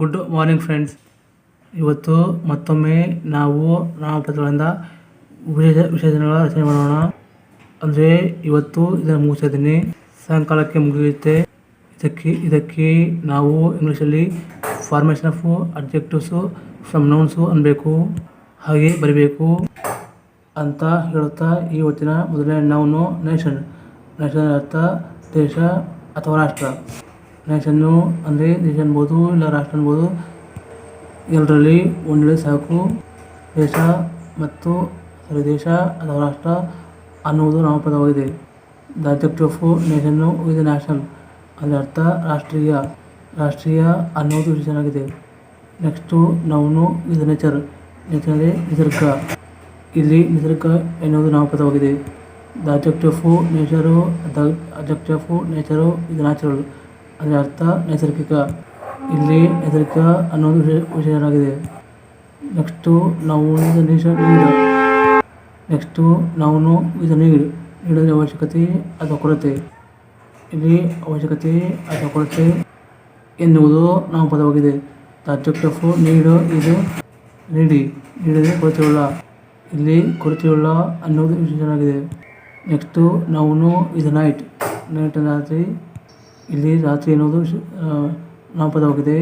Good morning friends ಇವತ್ತು ಮತ್ತೊಮ್ಮೆ ನಾವು ನಾಮಪತ್ರಗಳಿಂದ ವಿಶೇಷ ವಿಶೇಷಣಗಳ ರಚನೆ ಮಾಡೋಣ. ಅಂದರೆ ಇವತ್ತು ಇದನ್ನು ಮುಗಿಸಿದ್ದೀನಿ ಸಾಯಂಕಾಲಕ್ಕೆ ಮುಗಿಯುತ್ತೆ. ಇದಕ್ಕೆ ಇದಕ್ಕೆ ನಾವು ಇಂಗ್ಲೀಷಲ್ಲಿ formation of adjectives from nouns ಅನ್ಬೇಕು. ಹಾಗೆ ಬರಿಬೇಕು ಅಂತ ಹೇಳುತ್ತಾ ಇವತ್ತಿನ ಮೊದಲನೇ ನೌನು ನೇಷನ್ ನೇಷನ್ ಅರ್ಥ ದೇಶ ಅಥವಾ ರಾಷ್ಟ್ರ. ನೇಷನ್ನು ಅಂದರೆ ದೇಶ ಅನ್ಬೋದು ಇಲ್ಲ ರಾಷ್ಟ್ರ ಅನ್ಬೋದು ಎಲ್ಲರಲ್ಲಿ ಒಂದೇ ಸಾಕು. ದೇಶ ಮತ್ತು ಸರಿ ದೇಶ ಅಥವಾ ರಾಷ್ಟ್ರ ಅನ್ನುವುದು ನಾಮಪದವಾಗಿದೆ the objective of nation with national ಅದರ ಅರ್ಥ ರಾಷ್ಟ್ರೀಯ. ರಾಷ್ಟ್ರೀಯ ಅನ್ನೋದು ವಿಶೇಷನಾಗಿದೆ ನೆಕ್ಸ್ಟು ನೌನು ಇದು ನೇಚರ್ ನೇಚರ್ ಅಂದರೆ ನಿಸರ್ಗ. ಇಲ್ಲಿ ನಿಸರ್ಗ ಎನ್ನುವುದು ನಾಮಪದವಾಗಿದೆ the adjective of nature the adjective of nature ಇದು ನ್ಯಾಚುರಲ್ ಅದರ ಅರ್ಥ ನೈಸರ್ಗಿಕ. ಇಲ್ಲಿ ನೈಸರ್ಗಿಕ ಅನ್ನೋದು ವಿಷಯವಾಗಿದೆ ನೆಕ್ಸ್ಟು ನಾವು ನೀಡ. ನೆಕ್ಸ್ಟು ನಾವು ಇದು ನೀಡು ನೀಡಿದರೆ ಅವಶ್ಯಕತೆ ಅಥವಾ ಕೊರತೆ. ಇಲ್ಲಿ ಅವಶ್ಯಕತೆ ಅಥವಾ ಕೊರತೆ ಎನ್ನುವುದು ನಾವು ಪದವಾಗಿದೆ. ಅಬ್ಜೆಕ್ಟ್ ಆಫ್ ನೀಡು ಇದು ನೀಡಿ ನೀಡಿದರೆ ಕೊರತೆಯುಳ್ಳ. ಇಲ್ಲಿ ಕೊರತೆಯುಳ್ಳ ಅನ್ನೋದು ವಿಶೇಷವಾಗಿದೆ. ನೆಕ್ಸ್ಟು ನಾವು ಇದು ನೈಟ್ ನೈಟ್ ರಾತ್ರಿ ಇಲ್ಲಿ ರಾತ್ರಿ ಎನ್ನುವುದು ನಾಮಪದವಾಗಿದೆ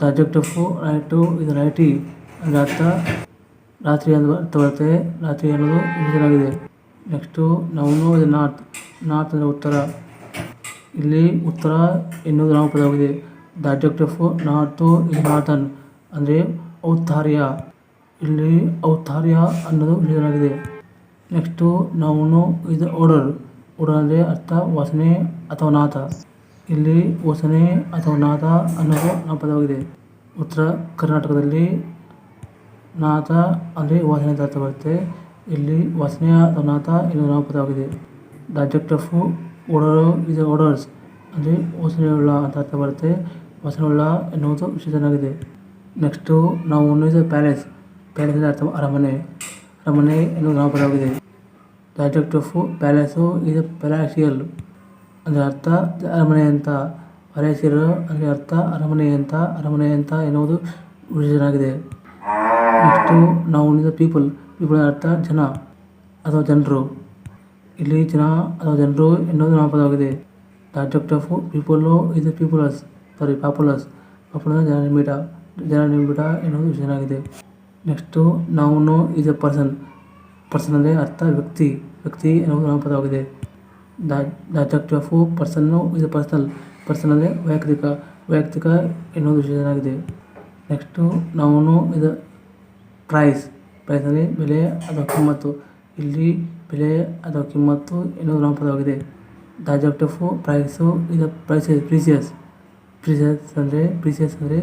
ದ ಅಬ್ಜೆಕ್ಟ್ ಆಫ್ ನೈಟು ಇದು ನೈಟಿ ಅದರ ಅರ್ಥ. ರಾತ್ರಿ ಎಂದು ಅರ್ಥ ಬರುತ್ತೆ. ರಾತ್ರಿ ಅನ್ನೋದು ವಿಶೇಷವಾಗಿದೆ. ನೆಕ್ಸ್ಟು ನಾವು ಇದು ನಾರ್ತ್ ನಾರ್ತ್ ಅಂದರೆ ಉತ್ತರ. ಇಲ್ಲಿ ಉತ್ತರ ಎನ್ನುವುದು ನಾಮಪದವಾಗಿದೆ ದ ಅಬ್ಜೆಕ್ಟ್ ಆಫ್ ನಾರ್ತು ಇದು ನಾರ್ತನ್, ಅಂದರೆ ಔತ್ತಾರ್ಯ ಇಲ್ಲಿ ಔತ್ತಾರ್ಯ ಅನ್ನೋದು ವಿಶೇಷವಾಗಿದೆ. ನೆಕ್ಸ್ಟು ನಾವು ಇದು ಓಡರ್ ಅಂದರೆ ಅರ್ಥ ವಾಸನೆ ಅಥವಾ ನಾಥ ಇಲ್ಲಿ ವಾಸನೆ ಅಥವಾ ನಾಥ ಅನ್ನೋದು ನಾಮಪದವಾಗಿದೆ ಉತ್ತರ ಕರ್ನಾಟಕದಲ್ಲಿ ನಾಥ ಅಲ್ಲಿ ವಾಸನೆ ಅಂತ ಅರ್ಥ ಬರುತ್ತೆ. ಇಲ್ಲಿ ವಾಸನೆ ಅಥವಾ ನಾಥ ಎನ್ನುವ ನಾಮಪದವಾಗಿದೆ ದ ಅಬ್ಜೆಕ್ಟ್ ಆಫ್ ಇದು ಓಡರ್ಸ್ ಅಂದರೆ ವಾಸನೆಯುಳ್ಳ ಅಂತ ಅರ್ಥ ಬರುತ್ತೆ. ವಾಸನೆಯುಳ್ಳ ಎನ್ನುವುದು ವಿಶೇಷನಾಗಿದೆ. ನೆಕ್ಸ್ಟು ನಾವು ಇದು ಪ್ಯಾಲೇಸ್ ಪ್ಯಾಲೇಸ್ ಅಂದರೆ ಅರ್ಥ ಅರಮನೆ. ಅರಮನೆ ಎನ್ನುವುದು ನಾಮಪದವಾಗಿದೆ ದ ಅಬ್ಜೆಕ್ಟ್ ಆಫ್ ಪ್ಯಾಲೇಸು ಇದು ಪ್ಯಾಲಾಸಿಯಲ್ ಅಂದರೆ ಅರ್ಥ, ಅರಮನೆ ಅಂತ. ಪ್ಯಾಲೇಸಿಯಲ್ ಅಂದರೆ ಅರ್ಥ, ಅರಮನೆ ಅಂತ ಅರಮನೆ ಅಂತ ಎನ್ನುವುದು ವಿಶೇಷನಾಗಿದೆ ನೆಕ್ಸ್ಟು ನಾವು ಉಳಿದ ಪೀಪಲ್ ಪೀಪಲ್ ಅರ್ಥ ಜನ ಅಥವಾ ಜನರು. ಇಲ್ಲಿ ಜನ ಅಥವಾ ಜನರು ಎನ್ನುವುದು ನಾಮಪದವಾಗಿದೆ ದ ಅಬ್ಜೆಕ್ಟ್ ಆಫ್ ಪೀಪಲ್ಲು ಇದು ಪೀಪುಲಸ್ ಸಾರಿ ಪಾಪುಲಸ್ ಪಾಪುಲಸ್ ಜನ ನಿಂಬಿಟ ಜನ ನಿಂಬಿಟ ಎನ್ನುವುದು ವಿಷಯನಾಗಿದೆ ನೆಕ್ಸ್ಟು ನಾವು ಇದು ಪರ್ಸನ್ ಪರ್ಸನ್ ಅಂದರೆ ಅರ್ಥ ವ್ಯಕ್ತಿ. ವ್ಯಕ್ತಿ ನಾಮಪದವಾಗಿದೆ the the object of person ಇದು ಪರ್ಸನಲ್ ಪರ್ಸನ್ ಅಂದರೆ ವೈಯಕ್ತಿಕ ವೈಯಕ್ತಿಕ ಇನ್ನೊಂದು ವಿಷಯನಾಗಿದೆ ನೆಕ್ಸ್ಟು ನಾವು ಇದು ಪ್ರೈಸ್ ಪ್ರೈಸ್ ಅಂದರೆ ಬೆಲೆ ಅಥವಾ ಕಿಮ್ಮತ್ತು. ಇಲ್ಲಿ ಬೆಲೆ ಅಥವಾ ಕಿಮ್ಮತ್ತು ಎನ್ನುವುದು ನಾಮಪದವಾಗಿದೆ ದ ಅಬ್ಜೆಕ್ಟ್ ಆಫ್ ಪ್ರೈಸು, ಇದು ಪ್ರೈಸ್, ಪ್ರೀಸಿಯಸ್. ಪ್ರೀಸಿಯಸ್ ಅಂದರೆ ಪ್ರೀಸಿಯಸ್ ಅಂದರೆ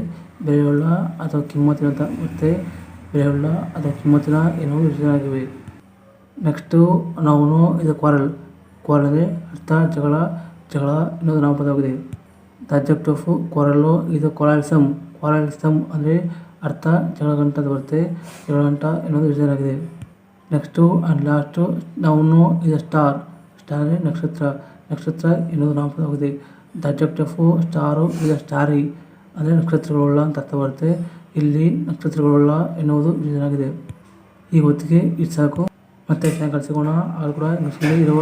ಬೆಲೆಯುಳ್ಳ ಅಥವಾ ಕಿಮ್ಮತ್ತಿನ ಮತ್ತೆ ಬೆಲೆಯುಳ್ಳ ಅಥವಾ ಕಿಮ್ಮತ್ತಿನ ಎನ್ನುವುದು ವಿಷಯವಾಗಿವೆ ನೆಕ್ಸ್ಟು ನಾವು ಇದು ಕ್ವಾರಲ್ ಕ್ವಾರಲ್ ಅಂದರೆ ಅರ್ಥ, ಜಗಳ ಜಗಳ ಎನ್ನುವುದು ನಾಮಪದವಾಗಿದೆ ದ ಅಬ್ಜೆಕ್ಟ್ ಆಫ್ ಕ್ವಾರಲ್ಲು ಇದು ಕ್ವಾರಲ್ಸಮ್ ಕ್ವಾರಲ್ಸಮ್ ಅಂದರೆ ಅರ್ಥ, ಜಗಳಗಂಟ ಅಂತ ಬರುತ್ತೆ. ಜಗಳಗಂಟ ಎನ್ನುವುದು ವಿಷಯವಾಗಿದೆ ನೆಕ್ಸ್ಟು ಆ್ಯಂಡ್ ಲಾಸ್ಟು ನೌನು ಇದು ಸ್ಟಾರ್ ಸ್ಟಾರ್ ಅಂದರೆ ನಕ್ಷತ್ರ. ನಕ್ಷತ್ರ ಎನ್ನುವುದು ನಾಮಪದವಾಗಿದೆ ದ ಅಬ್ಜೆಕ್ಟ್ ಆಫ್ ಸ್ಟಾರು ಇದು ಸ್ಟಾರಿ ಅಂದರೆ ನಕ್ಷತ್ರಗಳುಳ್ಳ ಅಂತ ಅರ್ಥ ಬರುತ್ತೆ. ಇಲ್ಲಿ ನಕ್ಷತ್ರಗಳುಳ್ಳ ಎನ್ನುವುದು ವಿಷಯವಾಗಿದೆ ಈ ಹೊತ್ತಿಗೆ ಇದು ಸಾಕು. ಮತ್ತೆ ಚೆನ್ನಾಗಿ ಸಿಗೋಣ. ಆಗ ಕೂಡ ಇಂಗ್ಲೀಷಲ್ಲಿ ಇರುವ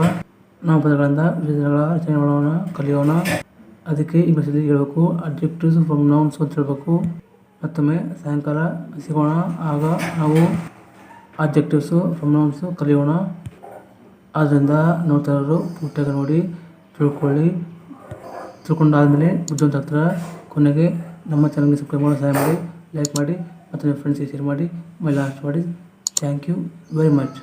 ನಾಮಪದಗಳಿಂದ ವಿಧಗಳ ರಚನೆ ಮಾಡೋಣ ಕಲಿಯೋಣ. ಅದಕ್ಕೆ ಇಂಗ್ಲೀಷಲ್ಲಿ ಹೇಳಬೇಕು. ಅಡ್ಜೆಕ್ಟಿವ್ಸ್ ಫ್ರಮ್ ನೌನ್ಸ್ ಅಂತ ಹೇಳಬೇಕು. ಮತ್ತೊಮ್ಮೆ ಸಾಯಂಕಾಲ ಸಿಗೋಣ. ಆಗ ನಾವು ಅಬ್ಜೆಕ್ಟಿವ್ಸು ಫ್ರಮ್ ನೌನ್ಸು ಕಲಿಯೋಣ. ಆದ್ದರಿಂದ ನೋಡ್ತಾರರು ಪೂರ್ತಿಯಾಗಿ ನೋಡಿ, ತಿಳ್ಕೊಳ್ಳಿ. ತಿಳ್ಕೊಂಡಾದಮೇಲೆ ಬುದ್ಧಿವಂತ ಹತ್ರ ಕೊನೆಗೆ ನಮ್ಮ ಚಾನಲ್ಗೆ ಸಬ್ಸ್ಕ್ರೈಬ್ ಮಾಡೋ, ಸಹಾಯ ಮಾಡಿ ಲೈಕ್ ಮಾಡಿ, ಮತ್ತು ನಿಮ್ಮ ಫ್ರೆಂಡ್ಸಿಗೆ ಶೇರ್ ಮಾಡಿ ಮೈ ಲಾಸ್ಟ್ ಮಾಡಿ ಥ್ಯಾಂಕ್ ಯು ವೆರಿ ಮಚ್